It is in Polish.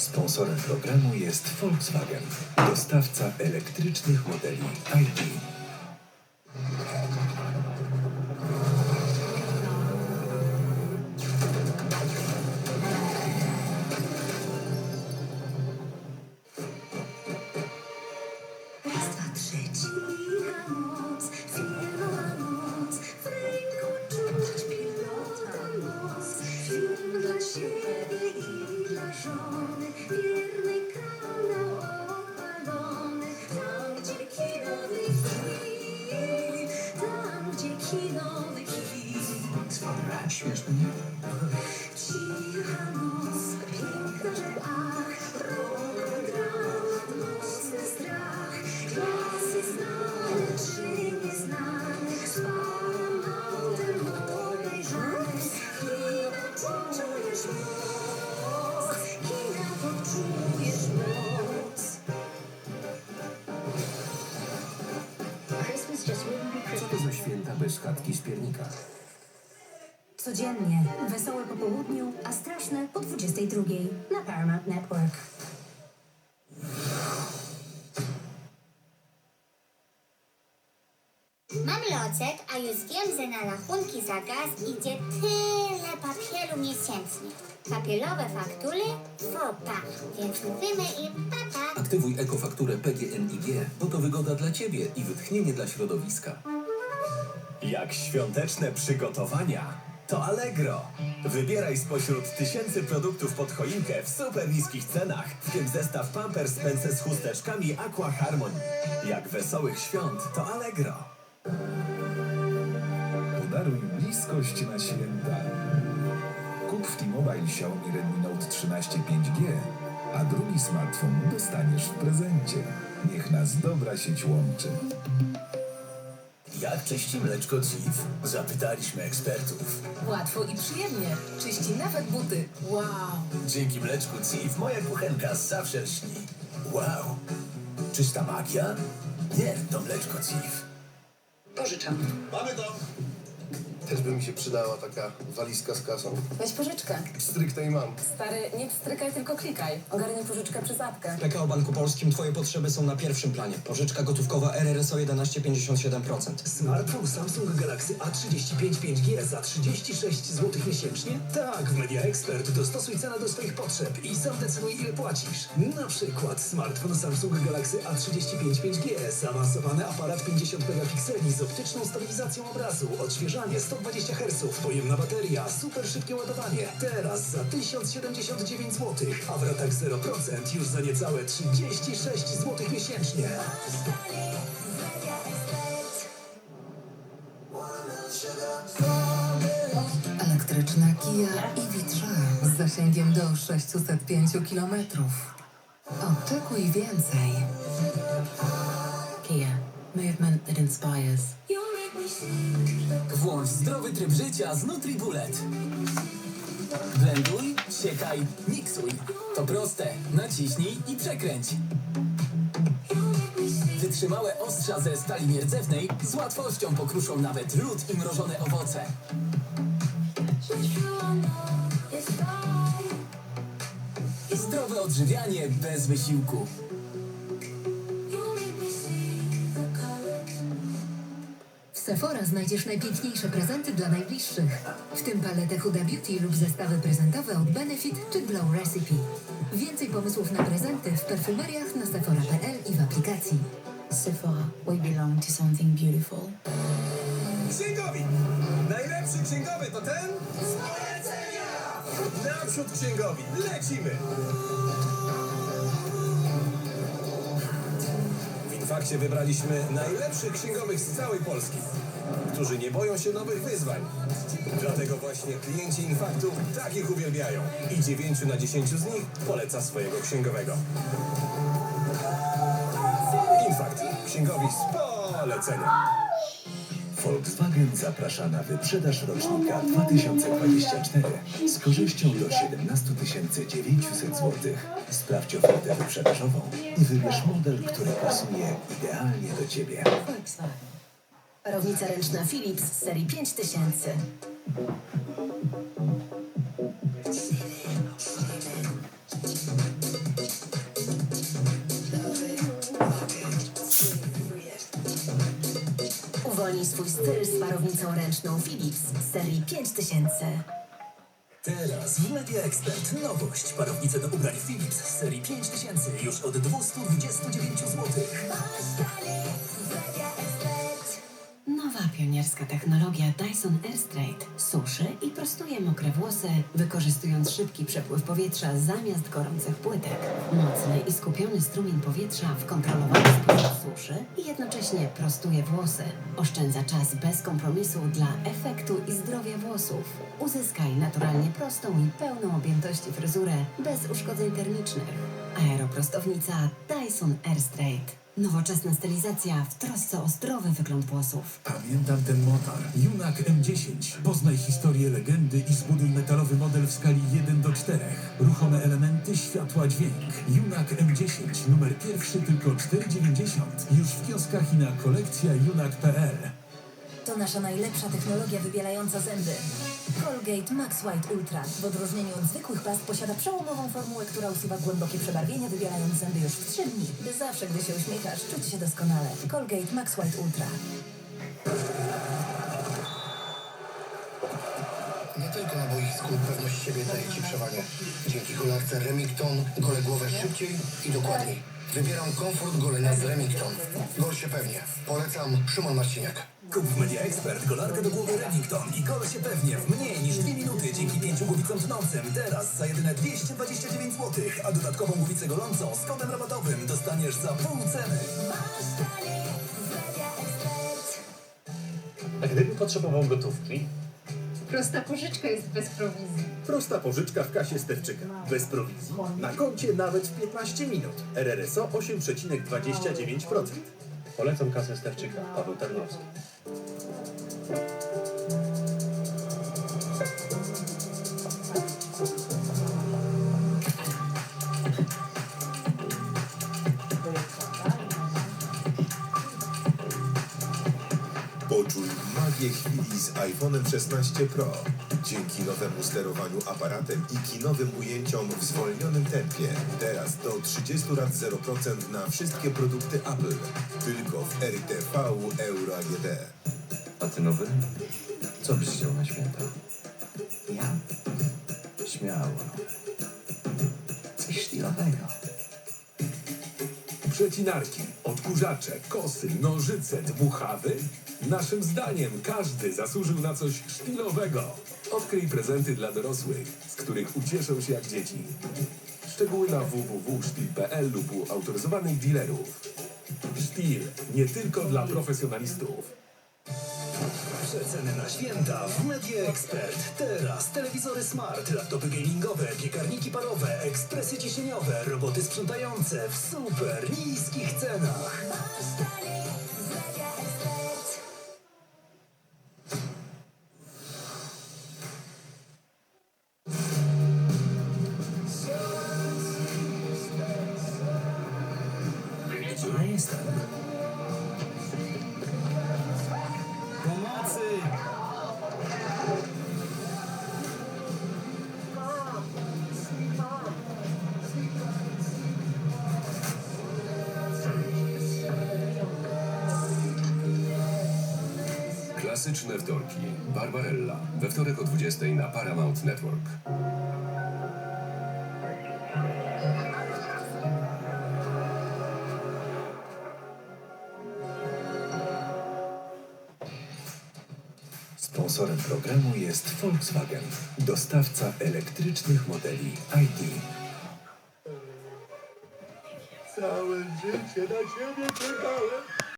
Sponsorem programu jest Volkswagen, dostawca elektrycznych modeli ID. Śmieszny, nie? Cicha piękna ach, rok, strach, czy kina moc, kina poczujesz moc. Co to za święta bez chatki z piernika? Codziennie, wesołe po południu, a straszne po 22 na Paramount Network. Mam locek, a już wiem, że na rachunki za gaz idzie tyle papieru miesięcznie. Papierowe faktury? Fopa, więc mówimy im papa. Aktywuj ekofakturę PGNiG, bo to wygoda dla Ciebie i wytchnienie dla środowiska. Jak świąteczne przygotowania, to Allegro. Wybieraj spośród tysięcy produktów pod choinkę w super niskich cenach, w tym zestaw Pampers Pence z chusteczkami Aqua Harmony. Jak wesołych świąt, to Allegro. Podaruj bliskość na święta. Kup w T-Mobile Xiaomi Redmi Note 13 5G, a drugi smartfon dostaniesz w prezencie. Niech nas dobra sieć łączy. Jak czyści mleczko CIF? Zapytaliśmy ekspertów. Łatwo i przyjemnie. Czyści nawet buty. Wow. Dzięki mleczku CIF moja kuchenka zawsze lśni. Wow! Czysta magia? Nie, to mleczko CIF. Pożyczam. Mamy to! Też by mi się przydała taka walizka z kasą. Weź pożyczkę. Stricte i mam. Stary, nie strykaj, tylko klikaj. Ogarnij pożyczkę przez apkę. PKO Banku Polskim Twoje potrzeby są na pierwszym planie. Pożyczka gotówkowa RRSO 11,57%. Smartfon Samsung Galaxy A35 5G za 36 zł miesięcznie? Tak, w Media Expert dostosuj cenę do swoich potrzeb i sam decyduj ile płacisz. Na przykład smartfon Samsung Galaxy A35 5G, zaawansowany aparat 50 megapikseli z optyczną stabilizacją obrazu, odświeżanie 120 Hz, pojemna bateria, super szybkie ładowanie. Teraz za 1079 zł, a w ratach 0% już za niecałe 36 zł miesięcznie. Elektryczna Kia e-Vitra z zasięgiem do 605 km. Oczekuj więcej. Kia. Movement that inspires. Włącz zdrowy tryb życia z NutriBullet. Blenduj, siekaj, miksuj. To proste. Naciśnij i przekręć. Wytrzymałe ostrza ze stali nierdzewnej z łatwością pokruszą nawet lód i mrożone owoce. Zdrowe odżywianie bez wysiłku. Sephora znajdziesz najpiękniejsze prezenty dla najbliższych, w tym paletę Huda Beauty lub zestawy prezentowe od Benefit czy Glow Recipe. Więcej pomysłów na prezenty w perfumeriach na sephora.pl i w aplikacji. Sephora. We belong to something beautiful. Księgowi! Najlepszy księgowy to ten? Z polecenia! Naprzód księgowi! Lecimy! W Infakcie wybraliśmy najlepszych księgowych z całej Polski, którzy nie boją się nowych wyzwań. Dlatego właśnie klienci Infaktu takich uwielbiają i 9 na 10 z nich poleca swojego księgowego. Infakt. Księgowi z polecenia. Volkswagen zaprasza na wyprzedaż rocznika 2024 z korzyścią do 17 900 zł. Sprawdź ofertę wyprzedażową i wybierz model, który pasuje idealnie do Ciebie. Volkswagen. Parownica ręczna Philips z serii 5000. Uwolnij swój styl z parownicą ręczną Philips z serii 5000. Teraz w Media Expert nowość. Parownice do ubrań Philips z serii 5000 już od 229 zł. Nowa pionierska technologia Dyson Airstraight suszy i prostuje mokre włosy, wykorzystując szybki przepływ powietrza zamiast gorących płytek. Mocny i skupiony strumień powietrza w kontrolowany sposób suszy i jednocześnie prostuje włosy. Oszczędza czas bez kompromisu dla efektu i zdrowia włosów. Uzyskaj naturalnie prostą i pełną objętości fryzurę bez uszkodzeń termicznych. Aeroprostownica Dyson Airstraight. Nowoczesna stylizacja w trosce o zdrowy wygląd włosów. Pamiętam ten motor. Junak M10. Poznaj historię legendy i zbuduj metalowy model w skali 1 do 4. Ruchome elementy, światła, dźwięk. Junak M10. Numer pierwszy tylko 4,90. Już w kioskach i na kolekcja junak.pl. Nasza najlepsza technologia wybielająca zęby. Colgate Max White Ultra w odróżnieniu od zwykłych past posiada przełomową formułę, która usuwa głębokie przebarwienia, wybielając zęby już w 3 dni, by zawsze, gdy się uśmiechasz, czuć się doskonale. Colgate Max White Ultra. Nie tylko na boisku pewność siebie daje Ci przewagę. Dzięki kolarce Remington gole głowę szybciej i dokładniej. Wybieram komfort golenia z Remington. Gol się pewnie. Polecam Szymon Marciniak. Kup w Media Expert kolarkę do głowy Remington i gol się pewnie w mniej niż 2 minuty dzięki 5 głowicom tnącym. Teraz za jedyne 229 zł, a dodatkową głowicę golącą z kodem rabatowym dostaniesz za pół ceny. A gdyby potrzebował gotówki? Prosta pożyczka jest bez prowizji. Prosta pożyczka w kasie Stewczyka. Bez prowizji. Na koncie nawet w 15 minut. RRSO 8,29%. Polecam kasę Stewczyka, Paweł Tarnowski. Magię chwili z iPhone'em 16 Pro. Dzięki nowemu sterowaniu aparatem i kinowym ujęciom w zwolnionym tempie. Teraz do 30 lat 0% na wszystkie produkty Apple. Tylko w RTV Euro AGD. A ty nowy? Co byś chciał na święta? Ja? Śmiało. Coś sztilowego. Przecinarki, odkurzacze, kosy, nożyce, dmuchawy? Naszym zdaniem każdy zasłużył na coś szpilowego. Odkryj prezenty dla dorosłych, z których ucieszą się jak dzieci. Szczegóły na www.sztil.pl lub u autoryzowanych dealerów. Sztil nie tylko dla profesjonalistów. Przeceny na święta w Media Expert. Teraz telewizory smart, laptopy gamingowe, piekarniki parowe, ekspresy ciśnieniowe, roboty sprzątające w super niskich cenach. Pomocy! Klasyczne wtorki. Barbarella. We wtorek o 20 na Paramount Network. Sponsorem programu jest Volkswagen, dostawca elektrycznych modeli ID. Całe życie na Ciebie czekałem.